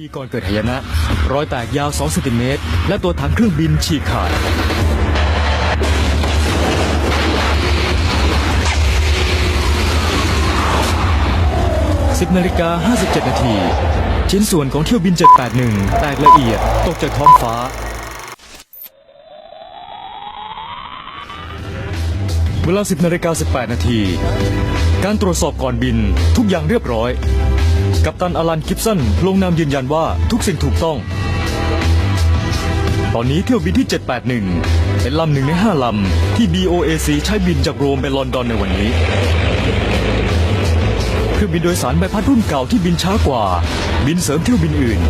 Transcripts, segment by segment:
ที่ก่อนเกิดหายนะ รอยแตกยาว 2 เซนติเมตร และตัวถังเครื่องบินฉีกขาด 10นาฬิกา57 นาที ชิ้นส่วนของเที่ยวบิน 781 แตกละเอียดตกจากท้องฟ้า เวลา 10นาฬิกา18 นาที การตรวจสอบก่อนบินทุกอย่างเรียบร้อย กัปตันอลันกิฟสันลงนามยืนยันว่าทุกสิ่งถูกต้อง ตอนนี้เที่ยวบินที่ 781 เป็นลำหนึ่งใน 5 ลำ ที่ BOAC ใช้บินจากโรมไปลอนดอนในวันนี้เครื่องบินโดยสารใบพัดรุ่นเก่าที่บินช้ากว่า บินเสริมเที่ยวบินอื่น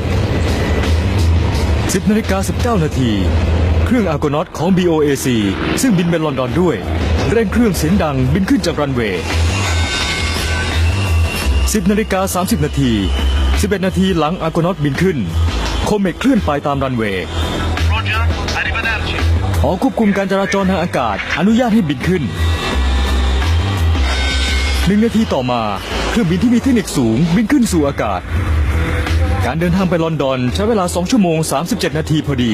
10นาฬิกา19นาทีเครื่องอาร์โกนอตของ BOAC ซึ่งบินไปลอนดอนด้วย เร่งเครื่องเสียงดังบินขึ้นจากรันเวย์ 10นาฬิกา30 นาที 11 นาทีหลังอาร์โกนอตบินขึ้น โคเมกเคลื่อนไปตามรันเวย์ Roger, arrivederci. หอควบคุมการจราจรทางอากาศ อนุญาตให้บินขึ้น หนึ่งนาทีต่อมาเครื่องบินที่มีเทคนิคสูงบินขึ้นสู่อากาศ การเดินทางไปลอนดอนใช้เวลา 2 ชั่วโมง 37 นาทีพอดี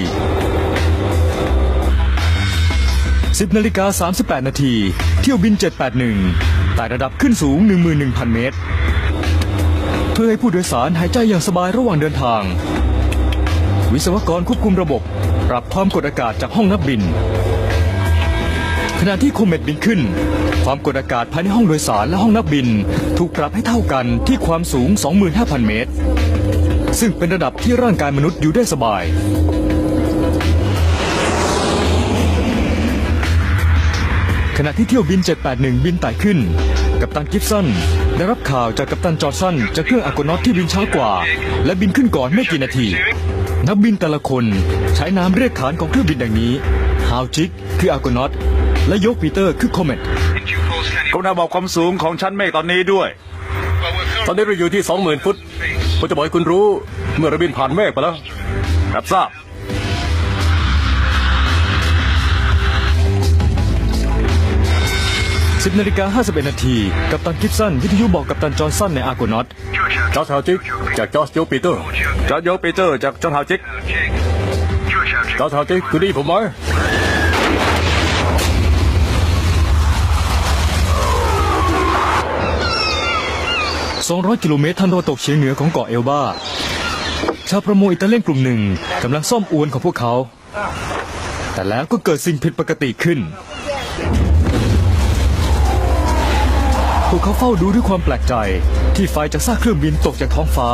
10นาฬิกา38 นาที เที่ยวบิน 781 ไต่ระดับขึ้นสูง 11,000 เมตร พื่อให้ผู้โดยสารหายใจอย่างสบายระหว่างเดินทาง วิศวกรควบคุมระบบ ปรับความกดอากาศจากห้องนักบิน ขณะที่โคเมตบินขึ้น ความกดอากาศภายในห้องโดยสารและห้องนักบิน ถูกปรับให้เท่ากันที่ความสูง 25,000 เมตร ซึ่งเป็นระดับที่ร่างกายมนุษย์อยู่ได้สบายขณะที่เที่ยวบิน 781 บินไต่ขึ้น กัปตันกิฟสันได้รับข่าวจากกัปตันจอร์สันจากเครื่องอากอนอตที่บินช้ากว่า และบินขึ้นก่อนไม่กี่นาที นักบินแต่ละคนใช้นามเรียกขานของเครื่องบินดังนี้ฮาวจิกคืออากอนอตและโยกปีเตอร์คือคอมเมตกรุณาบอกความสูงของชั้นเมฆตอนนี้ด้วย ตอนนี้เราอยู่ที่ 20,000 ฟุตผมจะบอกให้คุณรู้เมื่อเราบินผ่านเมฆไปแล้วรับทราบ 10นาฬิกา51นาทีกัปตันกิฟสันวิทยุบอกกัปตันจอร์สันในอากอนอตจอร์จฮาวจิกจากจอร์จโยปีเตอร์จอร์จโยปีเตอร์จากจอห์นฮาวจิกจอร์จฮาวจิกคุณได้ยินผมไหม200 กิโลเมตรทางตะวันตกเฉียงเหนือของเกาะเอลบาชาวประมงอิตาเลียนกลุ่มหนึ่งกำลังซ่อมอวนของพวกเขา แต่แล้วก็เกิดสิ่งผิดปกติขึ้น พวกเขาเฝ้าดูด้วยความแปลกใจ ที่ไฟจากซากเครื่องบินตกจากท้องฟ้า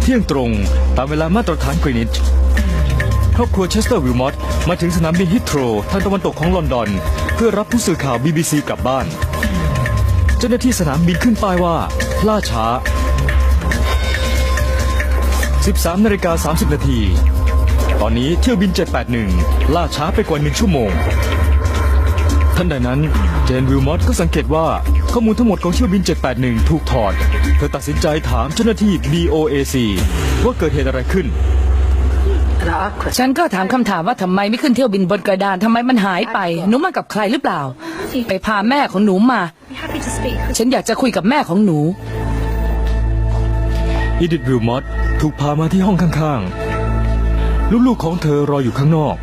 เที่ยงตรงตามเวลามาตรฐานกรีนิชครอบครัวเชสเตอร์วิลมอตมาถึงสนามบินฮิตโตรทางตะวันตกของลอนดอน เพื่อรับผู้สื่อข่าว BBC กลับบ้าน เจ้าหน้าที่สนามบินขึ้นป้ายว่า ล่าช้า 13นาฬิกา30 นาที ตอนนี้เที่ยวบิน 781 ล่าช้าไปกว่า 1 ชั่วโมง ทันใดนั้น เจนวิลมอตก็สังเกตว่าข้อมูลทั้งหมดของเที่ยวบิน 781 ถูกถอด เธอตัดสินใจถามเจ้าหน้าที่ BOAC ว่าเกิดเหตุอะไรขึ้น ฉันก็ถามคำถามว่าทำไมไม่ขึ้นเที่ยวบินบนกระดานทำไมมันหายไป หนูมากับใครหรือเปล่า ไปพาแม่ของหนูมา happy to speak. ฉันอยากจะคุยกับแม่ของหนูอีดิทวิลมอตถูกพามาที่ห้องข้างๆ ลูกๆของเธอรออยู่ข้างนอก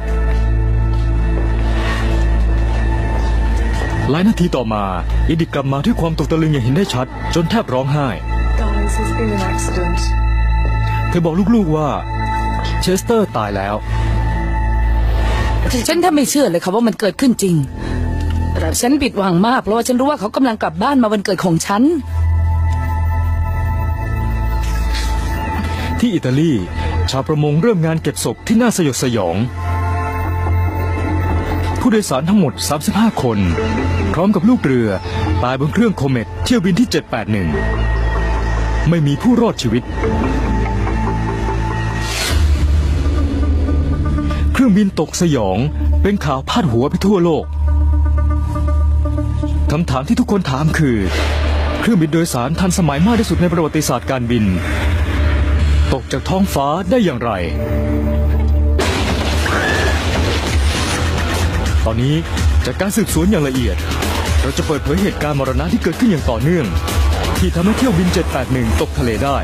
หลายนาทีต่อมาอีดิทกลับมาด้วยความตกตะลึงอย่างเห็นได้ชัด จนแทบร้องไห้ Guys, there's been an accident. เธอบอกลูกๆว่าเชสเตอร์ตายแล้ว ฉันแทบไม่เชื่อเลยค่ะว่ามันเกิดขึ้นจริง ฉันผิดหวังมากเพราะว่าฉันรู้ว่าเขากำลังกลับบ้านมาวันเกิดของฉัน ที่อิตาลี ชาวประมงเริ่มงานเก็บศพที่น่าสยดสยอง ผู้โดยสารทั้งหมด 35 คน พร้อมกับลูกเรือ ตายบนเครื่องโคเมตเที่ยวบินที่ 781 ไม่มีผู้รอดชีวิต เครื่องบินตกสยองเป็นข่าวพาดหัวไปทั่วโลกคำถามที่ทุกคนถามคือ เครื่องบินโดยสารทันสมัยมากที่สุดในประวัติศาสตร์การบิน ตกจากท้องฟ้าได้อย่างไร ตอนนี้จากการสืบสวนอย่างละเอียด เราจะเปิดเผยเหตุการณ์มรณะที่เกิดขึ้นอย่างต่อเนื่อง ที่ทำให้เที่ยวบิน 781 ตกทะเลได้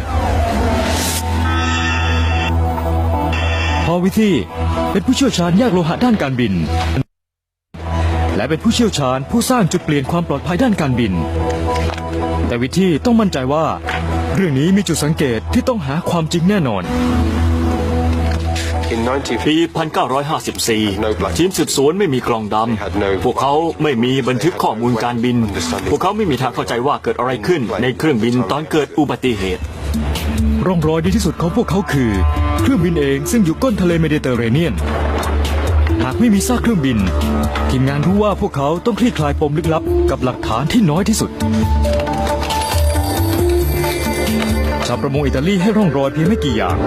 พอวิธีเป็นผู้เชี่ยวชาญแยกโลหะด้านการบิน และเป็นผู้เชี่ยวชาญผู้สร้างจุดเปลี่ยนความปลอดภัยด้านการบิน แต่วิธีต้องมั่นใจว่า เรื่องนี้มีจุดสังเกตที่ต้องหาความจริงแน่นอน ปี 1954 ทีมสืบสวนไม่มีกล่องดำ พวกเขาไม่มีบันทึกข้อมูลการบิน พวกเขาไม่มีทางเข้าใจว่าเกิดอะไรขึ้นในเครื่องบินตอนเกิดอุบัติเหตุ ร่องรอยดีที่สุดของพวกเขาคือ เครื่องบินเองซึ่งอยู่ก้นทะเลเมดิเตอร์เรเนียน หากไม่มีซากเครื่องบิน ทีมงานรู้ว่าพวกเขาต้องคลี่คลายปมลึกลับกับหลักฐานที่น้อยที่สุดชาวประมงอิตาลีให้ร่องรอยเพียงไม่กี่อย่าง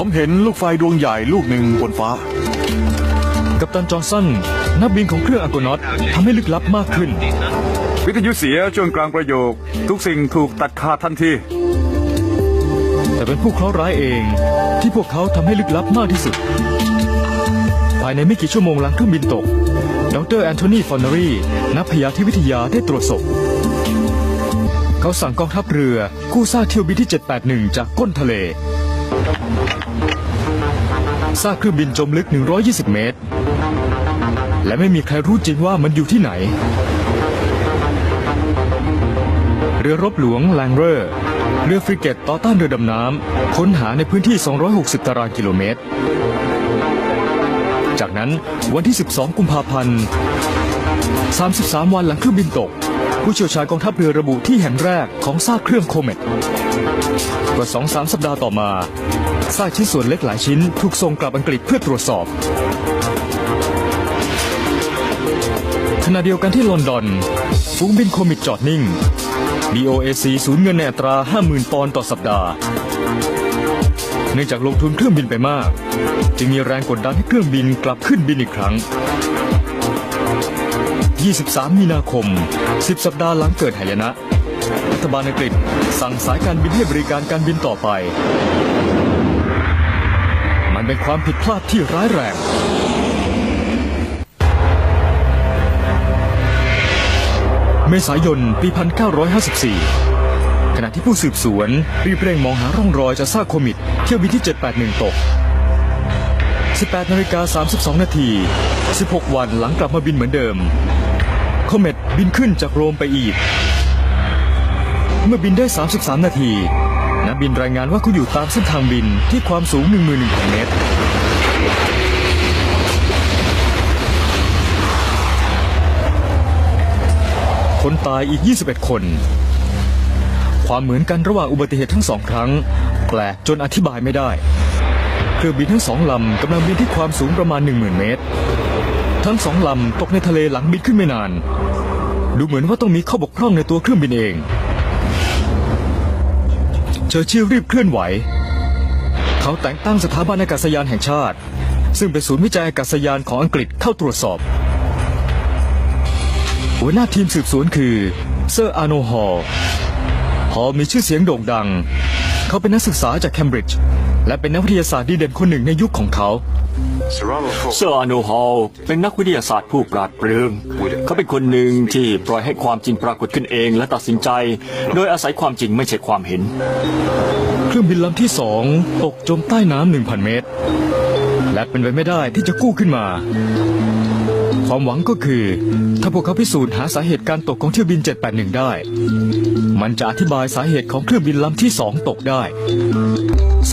ผมเห็นลูกไฟดวงใหญ่ลูกหนึ่งบนฟ้า กัปตันจอห์นสันนักบินของเครื่องอาร์โกนอตทำให้ลึกลับมากขึ้น วิทยุเสียช่วงกลางประโยค ทุกสิ่งถูกตัดขาดทันที แต่เป็นผู้เคราะห์ร้ายเองที่พวกเขาทำให้ลึกลับมากที่สุด ภายในไม่กี่ชั่วโมงหลังเครื่องบินตก ดรแอนโทนีฟอนเนอรีนักพยาธิวิทยาได้ตรวจศพเขาสั่งกองทัพเรือกู้ซากเที่ยวบินที่ 781 จากก้นทะเล ซากเครื่องบินจมลึก 120 เมตร และไม่มีใครรู้จริงว่ามันอยู่ที่ไหน เรือรบหลวงแลงเรอร์เรือฟริเกตต่อต้านเรือดำน้ำค้นหาในพื้นที่ 260 ตารางกิโลเมตร จากนั้นวันที่ 12 กุมภาพันธ์ 33 วันหลังเครื่องบินตก ผู้เชี่ยวชาญกองทัพเรือระบุที่แห่งแรกของซากเครื่องโคเมตกว่า2-3สัปดาห์ต่อมาซากชิ้นส่วนเล็กหลายชิ้นถูกส่งกลับอังกฤษเพื่อตรวจสอบขณะเดียวกันที่ลอนดอน ฝูงบินโคมิดจอดนิ่ง BOAC สูญเงินในอัตรา 50,000 ปอนด์ต่อสัปดาห์ เนื่องจากลงทุนเครื่องบินไปมาก จึงมีแรงกดดันให้เครื่องบินกลับขึ้นบินอีกครั้ง 23 มีนาคม 10 สัปดาห์หลังเกิดหายนะ รัฐบาลอังกฤษสั่งสายการบินให้บริการการบินต่อไป มันเป็นความผิดพลาดที่ร้ายแรงเมษายน ปี 1954 ขณะที่ผู้สืบสวนรีบเร่งมองหาร่องรอยจากซากโคมิดเที่ยวบินที่ 781 ตก 18นาฬิกา32 นาที 16 วันหลังกลับมาบินเหมือนเดิม โคเมดบินขึ้นจากโรมไปอีก เมื่อบินได้ 33 นาทีนักบินรายงานว่าเขาอยู่ตามเส้นทางบินที่ความสูง 11,000 เมตร คนตายอีก 21 คน ความเหมือนกันระหว่างอุบัติเหตุทั้งสองครั้ง แปลกจนอธิบายไม่ได้ เครื่องบินทั้งสองลำกำลังบินที่ความสูงประมาณ 10,000 เมตร ทั้งสองลำตกในทะเลหลังบินขึ้นไม่นาน ดูเหมือนว่าต้องมีข้อบกพร่องในตัวเครื่องบินเอง เชอร์ชิลรีบเคลื่อนไหว เขาแต่งตั้งสถาบันอากาศยานแห่งชาติ ซึ่งเป็นศูนย์วิจัยอากาศยานของอังกฤษเข้าตรวจสอบ หัวหน้าทีมสืบสวนคือเซอร์อาโนฮอลฮอลมีชื่อเสียงโด่งดัง เขาเป็นนักศึกษาจากเคมบริดจ์ และเป็นนักวิทยาศาสตร์ดีเด่นคนหนึ่งในยุคของเขา Serrano เซอร์อาโนฮอลเป็นนักวิทยาศาสตร์ผู้ปราดเปรื่องเขาเป็นคนหนึ่งที่ปล่อยให้ความจริงปรากฏขึ้นเองและตัดสินใจ โดยอาศัยความจริงไม่ใช่ความเห็น เครื่องบินลำที่สองตกจมใต้น้ำ1,000 เมตร และเป็นไปไม่ได้ที่จะกู้ขึ้นมา ความหวังก็คือ ถ้าพวกเขาพิสูจน์หาสาเหตุการตกของเที่ยวบิน 781 ได้ มันจะอธิบายสาเหตุของเครื่องบินลำที่สองตกได้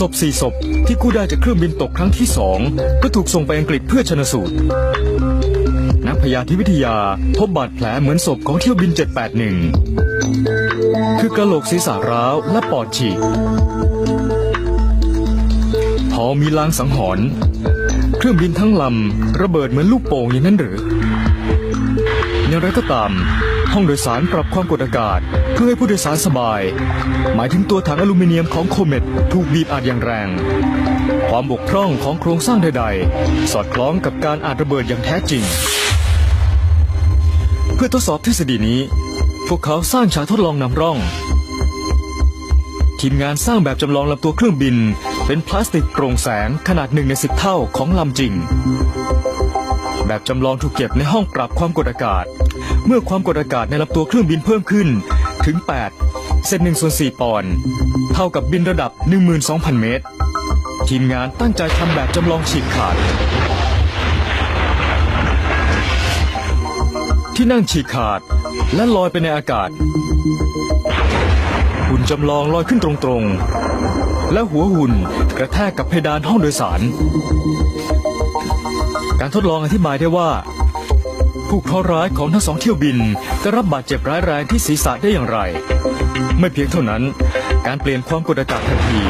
ศพสี่ศพที่กู้ได้จากเครื่องบินตกครั้งที่สองก็ถูกส่งไปอังกฤษเพื่อชนสูตร นักพยาธิวิทยาพบบาดแผลเหมือนศพของเที่ยวบิน 781 คือกระโหลกศีรษะร้าวและปอดฉีก พอมีลางสังหรณ์เครื่องบินทั้งลำระเบิดเหมือนลูกโป่งอย่างนั้นหรือ อย่างไรก็ตาม ห้องโดยสารปรับความกดอากาศ เพื่อให้ผู้โดยสารสบาย หมายถึงตัวถังอลูมิเนียมของโคเมตถูกบีบอัดอย่างแรง ความบกพร่องของโครงสร้างใดๆ สอดคล้องกับการอาจระเบิดอย่างแท้จริง เพื่อทดสอบทฤษฎีนี้ พวกเขาสร้างฉากทดลองนำร่อง ทีมงานสร้างแบบจำลองลำตัวเครื่องบิน เป็นพลาสติกโปร่งแสงขนาดหนึ่งในสิบเท่าของลำจริง แบบจำลองถูกเก็บในห้องปรับความกดอากาศ เมื่อความกดอากาศในลำตัวเครื่องบินเพิ่มขึ้นถึง 8 เซน1ส่วน4ปอนด์เท่ากับบินระดับ 12,000 เมตร ทีมงานตั้งใจทำแบบจำลองฉีกขาด ที่นั่งฉีกขาดและลอยไปในอากาศ หุ่นจำลองลอยขึ้นตรงๆ และหัวหุ่นกระแทกกับเพดานห้องโดยสาร การทดลองอธิบายได้ว่า ผู้เคราะห์ร้ายของทั้งสองเที่ยวบินจะรับบาดเจ็บร้ายแรงที่ศีรษะได้อย่างไร ไม่เพียงเท่านั้น การเปลี่ยนความกดอากาศทันที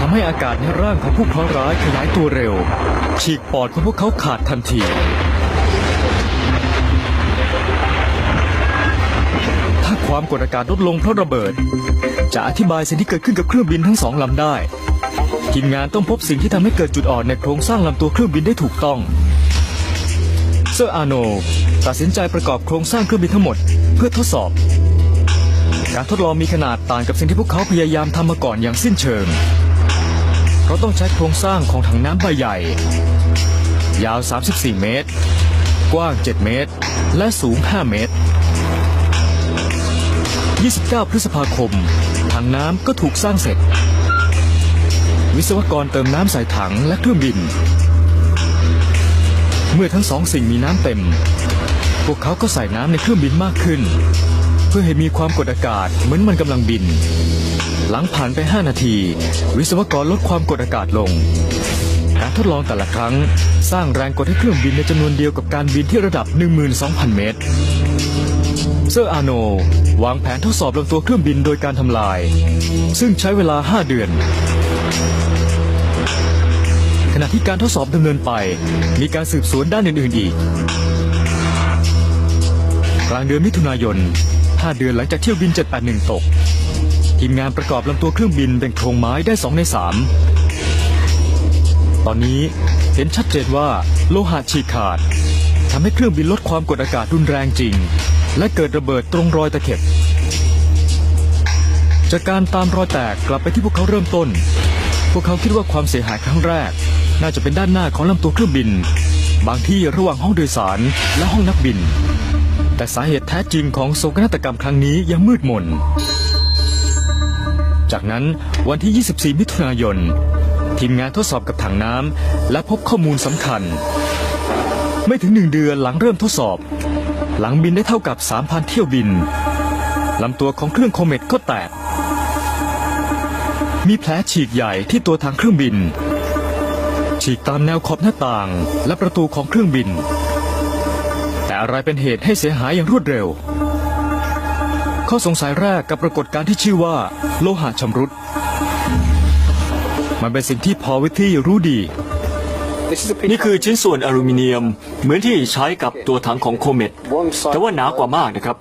ทำให้อากาศในร่างของผู้เคราะห์ร้ายขยายตัวเร็ว ฉีกปอดของพวกเขาขาดทันทีถ้าความกดอากาศลดลงเพราะระเบิด จะอธิบายสิ่งที่เกิดขึ้นกับเครื่องบินทั้งสองลำได้ ทีมงานต้องพบสิ่งที่ทำให้เกิดจุดอ่อนในโครงสร้างลำตัวเครื่องบินได้ถูกต้อง เซอร์อาโนตัดสินใจประกอบโครงสร้างเครื่องบินทั้งหมด เพื่อทดสอบ การทดลองมีขนาดต่างกับสิ่งที่พวกเขาพยายามทำมาก่อนอย่างสิ้นเชิงเขาต้องใช้โครงสร้างของถังน้ำใบใหญ่ ยาว 34 เมตร กว้าง 7 เมตร และสูง 5 เมตร 29 พฤษภาคม ถังน้ำก็ถูกสร้างเสร็จ วิศวกรเติมน้ำใส่ถังและเครื่องบิน เมื่อทั้งสองสิ่งมีน้ำเต็ม พวกเขาก็ใส่น้ำในเครื่องบินมากขึ้น เพื่อให้มีความกดอากาศเหมือนมันกำลังบิน หลังผ่านไป 5 นาที วิศวกรลดความกดอากาศลง การทดลองแต่ละครั้ง สร้างแรงกดให้เครื่องบินในจำนวนเดียวกับการบินที่ระดับ 12,000 เมตรเซอร์อาโนวางแผนทดสอบลำตัวเครื่องบินโดยการทำลาย ซึ่งใช้เวลา 5 เดือน ขณะที่การทดสอบดำเนินไป มีการสืบสวนด้านอื่นๆอีก กลางเดือนมิถุนายน 5 เดือนหลังจากเที่ยวบิน 781 ตก ทีมงานประกอบลำตัวเครื่องบินเป็นโครงไม้ได้ 2 ใน 3 ตอนนี้เห็นชัดเจนว่าโลหะฉีกขาดทำให้เครื่องบินลดความกดอากาศรุนแรงจริง และเกิดระเบิดตรงรอยตะเข็บ จากการตามรอยแตกกลับไปที่พวกเขาเริ่มต้น พวกเขาคิดว่าความเสียหายครั้งแรก น่าจะเป็นด้านหน้าของลำตัวเครื่องบิน บางที่ระหว่างห้องโดยสารและห้องนักบิน แต่สาเหตุแท้จริงของโศกนาฏกรรมครั้งนี้ยังมืดมน จากนั้นวันที่ 24 มิถุนายน ทีมงานทดสอบกับถังน้ำและพบข้อมูลสำคัญ ไม่ถึงหนึ่งเดือนหลังเริ่มทดสอบ หลังบินได้เท่ากับ 3,000 เที่ยวบินลำตัวของเครื่องโคเมตก็แตกมีแผลฉีกใหญ่ที่ตัวทางเครื่องบิน ฉีกตามแนวขอบหน้าต่าง และประตูของเครื่องบิน แต่อะไรเป็นเหตุให้เสียหายอย่างรวดเร็ว ข้อสงสัยแรกกับปรากฏการณ์ที่ชื่อว่า โลหะชำรุด มันเป็นสิ่งที่พอวิธีรู้ดี นี่คือชิ้นส่วนอลูมิเนียม เหมือนที่ใช้กับตัวถังของโคเมตแต่ว่าหนากว่ามากนะครับ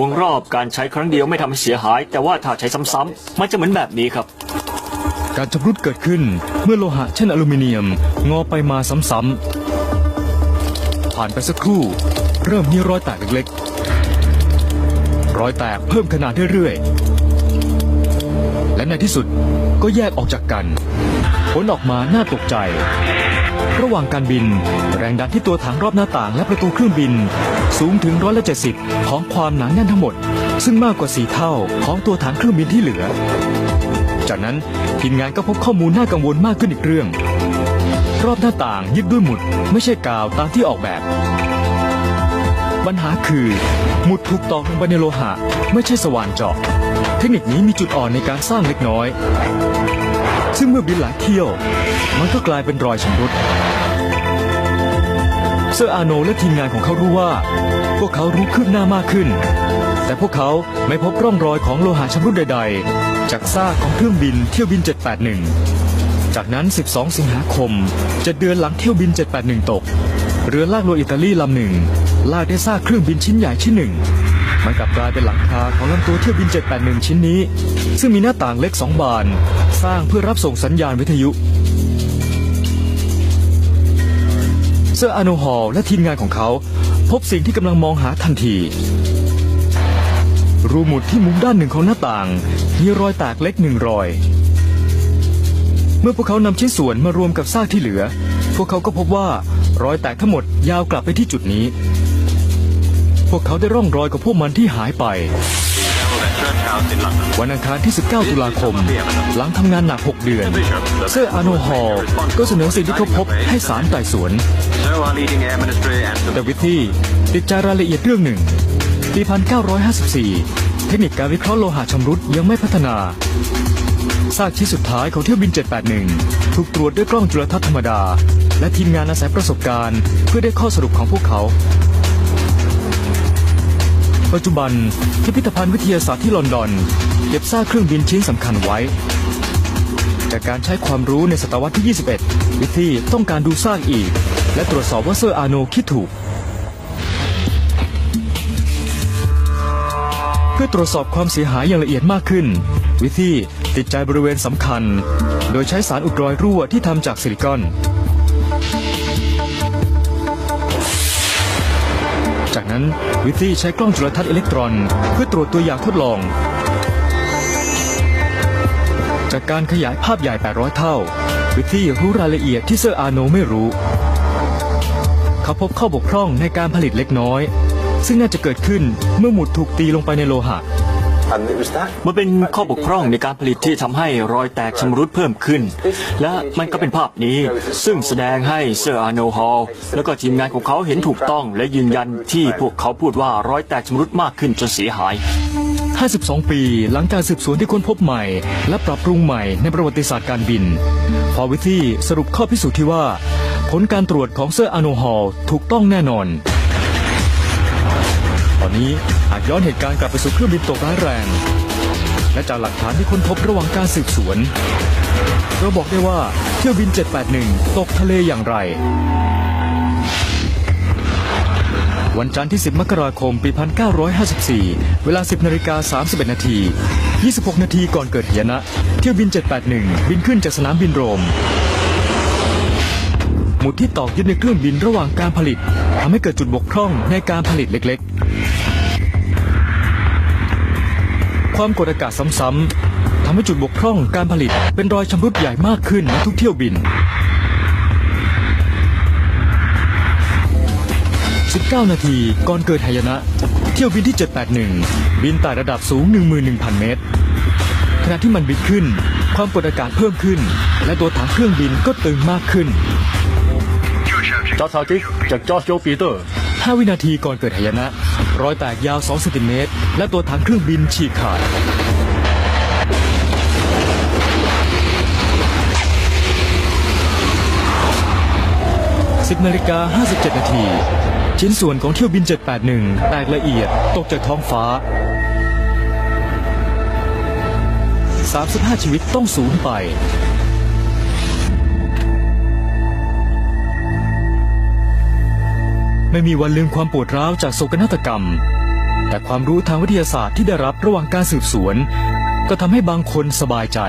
วงรอบการใช้ครั้งเดียวไม่ทำให้เสียหาย แต่ว่าถ้าใช้ซ้ำๆมันจะเหมือนแบบนี้ครับ การชำรุดเกิดขึ้นเมื่อโลหะเช่นอลูมิเนียม งอไปมาซ้ำๆ ผ่านไปสักครู่ เริ่มมีรอยแตกเล็กๆ รอยแตกเพิ่มขนาดเรื่อยๆ และในที่สุดก็แยกออกจากกัน ผลออกมาน่าตกใจ ระหว่างการบิน แรงดันที่ตัวถังรอบหน้าต่างและประตูเครื่องบิน สูงถึงร้อยละเจ็ดสิบของความหนาแน่นทั้งหมด ซึ่งมากกว่าสี่เท่าของตัวถังเครื่องบินที่เหลือ จากนั้นทีมงานก็พบข้อมูลน่ากังวลมากขึ้นอีกเรื่อง รอบหน้าต่างยึดด้วยหมุด ไม่ใช่กาวตามที่ออกแบบ ปัญหาคือ หมุดถูกตอกลงไปในโลหะ ไม่ใช่สว่านเจาะ เทคนิคนี้มีจุดอ่อนในการสร้างเล็กน้อย ซึ่งเมื่อบินหลายเที่ยว มันก็กลายเป็นรอยชำรุดเซอร์อาโนและทีมงานของเขารู้ว่า พวกเขารู้คืบหน้ามากขึ้น แต่พวกเขาไม่พบร่องรอยของโลหะชำรุดใด ๆ จากซากของเครื่องบินเที่ยวบิน 781 จากนั้น 12 สิงหาคมเจ็ดเดือนหลังเที่ยวบิน 781 ตก เรือลากเรืออิตาลีลำหนึ่งลากได้ซากเครื่องบินชิ้นใหญ่ชิ้นหนึ่งมันกลับกลายเป็นหลังคาของลำตัวเที่ยวบิน 781 ชิ้นนี้ ซึ่งมีหน้าต่างเล็กสองบาน สร้างเพื่อรับส่งสัญญาณวิทยุเซอร์อาโนฮอลและทีมงานของเขา พบสิ่งที่กำลังมองหาทันที รูหมุดที่มุมด้านหนึ่งของหน้าต่าง มีรอยแตกเล็กหนึ่งรอย เมื่อพวกเขานำชิ้นส่วนมารวมกับซากที่เหลือ พวกเขาก็พบว่ารอยแตกทั้งหมดยาวกลับไปที่จุดนี้ พวกเขาได้ร่องรอยกับพวกมันที่หายไป วันอังคารที่ 19 ตุลาคม หลังทำงานหนัก 6 เดือน เซอร์อาโนฮอลก็เสนอสิ่งที่เขาพบให้ศาลไต่สวน แต่วิธีติดใจรายละเอียดเรื่องหนึ่ง ปี 1954 เทคนิคการวิเคราะห์โลหะชำรุดยังไม่พัฒนา ซากชิ้นสุดท้ายของเที่ยวบิน 781 ถูกตรวจด้วยกล้องจุลทรรศน์ธรรมดา และทีมงานอาศัยประสบการณ์ เพื่อได้ข้อสรุปของพวกเขา ปัจจุบันพิพิธภัณฑ์วิทยาศาสตร์ที่ลอนดอน เก็บซากเครื่องบินชิ้นสำคัญไว้ จากการใช้ความรู้ในศตวรรษที่ 21 วิธีต้องการดูซากอีก และตรวจสอบว่าเซอร์อาโนคิดถูก พื่อตรวจสอบความเสียหายอย่างละเอียดมากขึ้น วิธีติดใจบริเวณสำคัญ โดยใช้สารอุดรอยรั่วที่ทำจากซิลิคอน จากนั้นวิธีใช้กล้องจุลทรรศน์อิเล็กตรอน เพื่อตรวจตัวอย่างทดลอง จากการขยายภาพใหญ่ 800 เท่า วิธีรู้รายละเอียดที่เซอร์อาโนไม่รู้เขาพบข้อบกพร่องในการผลิตเล็กน้อย ซึ่งน่าจะเกิดขึ้นเมื่อหมุดถูกตีลงไปในโลหะ มันเป็นข้อบกพร่องในการผลิตที่ทำให้รอยแตกชำรุดเพิ่มขึ้น และมันก็เป็นภาพนี้ ซึ่งแสดงให้เซอร์อาร์โนฮอลแล้วก็ทีมงานของเขาเห็นถูกต้อง และยืนยันที่พวกเขาพูดว่ารอยแตกชำรุดมากขึ้นจนเสียหาย 52 ปีหลังการสืบสวนที่ค้นพบใหม่ และปรับปรุงใหม่ในประวัติศาสตร์การบิน พอวิธีสรุปข้อพิสูจน์ที่ว่า ผลการตรวจของเซอร์อาโนฮอลถูกต้องแน่นอนต อนนี้หากย้อนเหตุการณ์กลับไปสู่เครื่องบินตกร้ายแรง และจากหลักฐานที่ค้นพบระหว่างการสืบสวน เราบอกได้ว่าเที่ยวบิน 781 ตกทะเลอย่างไร วันจันทร์ที่ 10 มกราคม ปี 1954 เวลา 10นาฬิกา31 นาที 26 นาทีก่อนเกิดเหตุนะ เที่ยวบิน 781 บินขึ้นจากสนามบินโรม หมุดที่ตอกยึดในเครื่องบินระหว่างการผลิตทำให้เกิดจุดบกพร่องในการผลิตเล็กๆ ความกดอากาศซ้ำๆทำให้จุดบกพร่องการผลิตเป็นรอยชำรุดใหญ่มากขึ้นในทุกเที่ยวบิน 19 นาทีก่อนเกิดหายนะ เที่ยวบินที่ 781 บินไต่ระดับสูง 11,000 เมตร ขณะที่มันบินขึ้น ความกดอากาศเพิ่มขึ้น และตัวถังเครื่องบินก็ตึงมากขึ้น จอร์จซากิกจากจอร์จโจปีเตอร์ 5 วินาทีก่อนเกิดหายนะ รอยแตกยาว 2 เซนติเมตร และตัวถังเครื่องบินฉีกขาด 10นาฬิกา57 นาที ชิ้นส่วนของเที่ยวบิน 781 แตกละเอียดตกจากท้องฟ้า 35 ชีวิตต้องสูญไป ไม่มีวันลืมความปวดร้าวจากโศกนาฏกรรม แต่ความรู้ทางวิทยาศาสตร์ที่ได้รับระหว่างการสืบสวน ก็ทำให้บางคนสบายใจ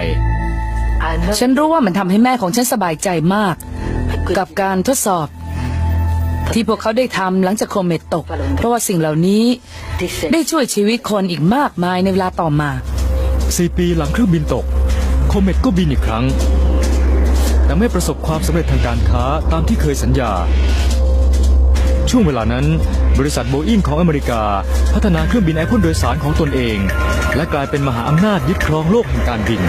ฉันรู้ว่ามันทำให้แม่ของฉันสบายใจมาก กับการทดสอบ ที่พวกเขาได้ทำหลังจากโคเมตตก เพราะว่าสิ่งเหล่านี้ได้ช่วยชีวิตคนอีกมากมายในเวลาต่อมา4ปีหลังเครื่องบินตก โคเมตก็บินอีกครั้ง แต่ไม่ประสบความสำเร็จทางการค้าตามที่เคยสัญญา ช่วงเวลานั้น บริษัทโบอิงของอเมริกา พัฒนาเครื่องบินไอพ่นโดยสารของตนเอง และกลายเป็นมหาอำนาจยึดครองโลกแห่งการบิน